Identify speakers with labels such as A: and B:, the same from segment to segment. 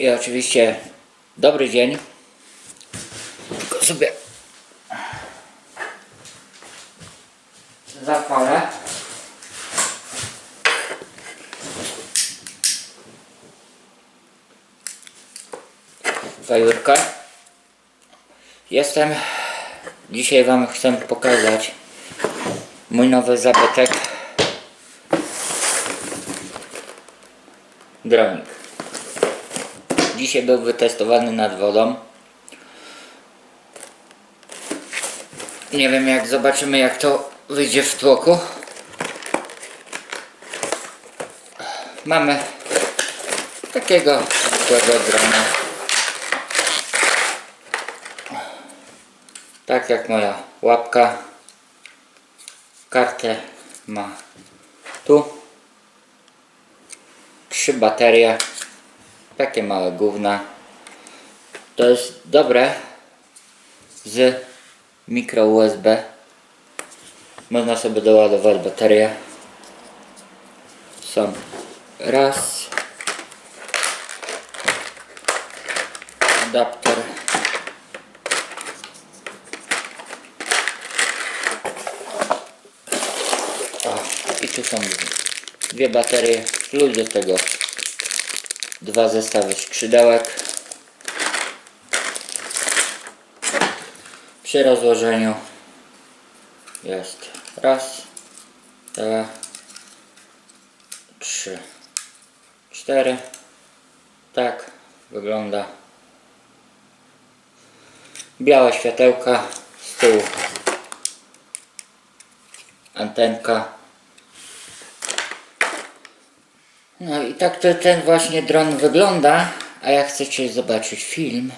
A: I oczywiście dobry dzień. Tylko sobie zapalę. Jestem. Dzisiaj Wam chcę pokazać mój nowy zabytek. Dronik. Dzisiaj był wytestowany nad wodą. Nie wiem jak zobaczymy jak to wyjdzie w tłoku. Mamy takiego zwykłego drona. Tak jak moja łapka. Kartę ma tu. Trzy baterie. Takie małe gówna. To jest dobre z mikro USB. Można sobie doładować baterię. Są raz. Adapter. O, i tu są dwie baterie plus do tego dwa zestawy skrzydełek. Przy rozłożeniu jest raz dwa trzy cztery. Tak wygląda białe światełka z tyłu. Antenka No i tak to ten właśnie dron wygląda, a jak chcecie zobaczyć film,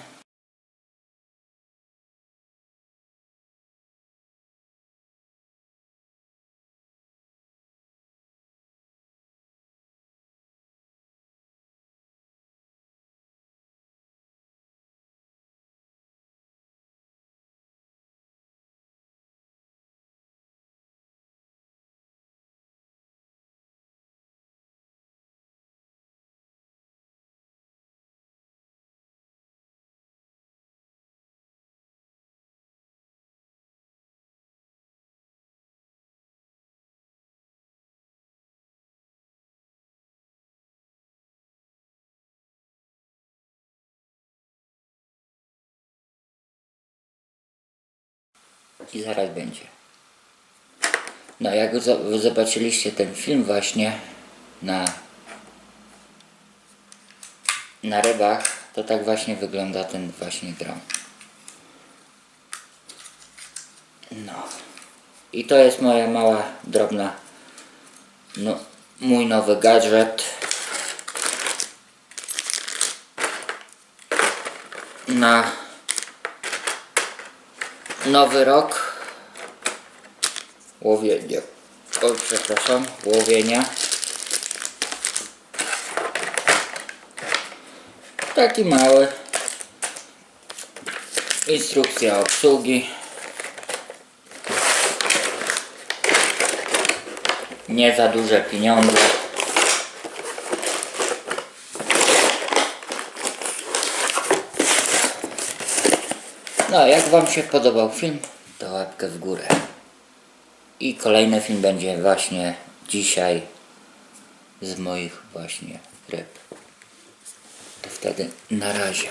A: i zaraz będzie. No jak zobaczyliście ten film właśnie na na rybach, to tak właśnie wygląda ten właśnie dron. No. I to jest moja mała, drobna, no, mój nowy gadżet. Na nowy rok łowienia. Oj, przepraszam, łowienia. Taki mały. Instrukcja obsługi. Nie za duże pieniądze. No, jak Wam się podobał film, to łapkę w górę. I kolejny film będzie właśnie dzisiaj z moich właśnie ryb. To wtedy na razie.